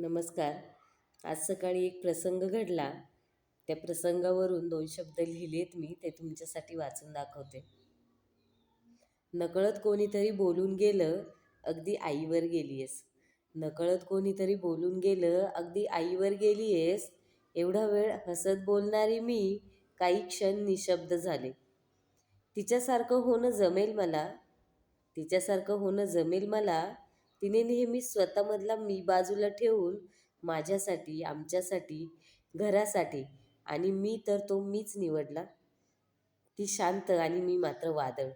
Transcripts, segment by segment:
नमस्कार. आज सकाळी एक प्रसंग घडला. त्या प्रसंगावरून दोन शब्द लिहिलेत मी ते तुमच्यासाठी वाचून दाखवते. नकळत कोणीतरी बोलून गेलं अगदी आईवर गेलीयस. नकळत कोणीतरी बोलून गेलं अगदी आईवर गेलीयस. एवढा वेळ हसत बोलणारी मी काही क्षण निशब्द झाले. तिच्यासारखं होणं जमेल मला. तिच्यासारखं होणं जमेल मला. तिने नेहमी स्वतःमधला मी बाजूला ठेवून माझ्यासाठी आमच्यासाठी घरासाठी आणि मी तर तो मीच निवडला. ती शांत आणि मी मात्र वादळ.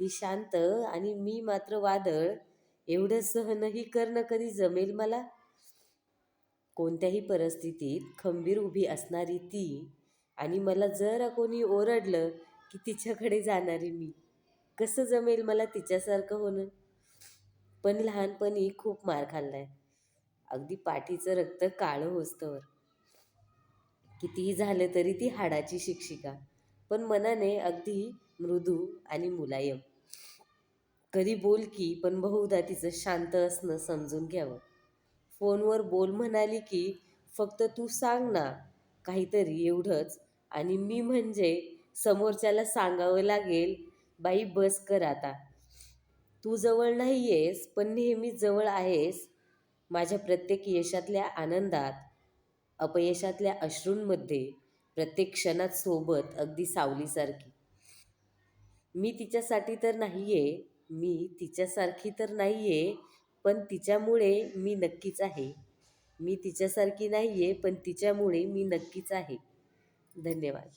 ती शांत आणि मी मात्र वादळ. एवढं सहनही करणं कधी जमेल मला? कोणत्याही परिस्थितीत खंबीर उभी असणारी ती आणि मला जरा कोणी ओरडलं की तिच्याकडे जाणारी मी. कसं जमेल मला तिच्यासारखं होणं? पण लहानपणी खूप मार खाल्लाय. अगदी पाठीचं रक्त काळं होस्तवर. कितीही झालं तरी ती हाडाची शिक्षिका पण मनाने अगदी मृदू आणि मुलायम. कधी बोल की पण बहुधा तिचं शांत असणं समजून घ्यावं. फोनवर बोल म्हणाली की फक्त तू सांग ना काहीतरी एवढंच. आणि मी म्हणजे समोरच्याला सांगावं लागेल बाई बस कर आता. तू जवळ नाही आहेस पण नेहमी जवळ आहेस. माझ्या प्रत्येक यशातल्या आनंदात अपयशातल्या अश्रूंमध्ये प्रत्येक क्षणात सोबत अगदी सावलीसारखी. मी तिच्यासाठी तर नाही आहे मी तिच्यासारखी तर नाही आहे पण तिच्यामुळे मी नक्कीच आहे. मी तिच्यासारखी नाही आहे पण तिच्यामुळे मी नक्कीच आहे. धन्यवाद.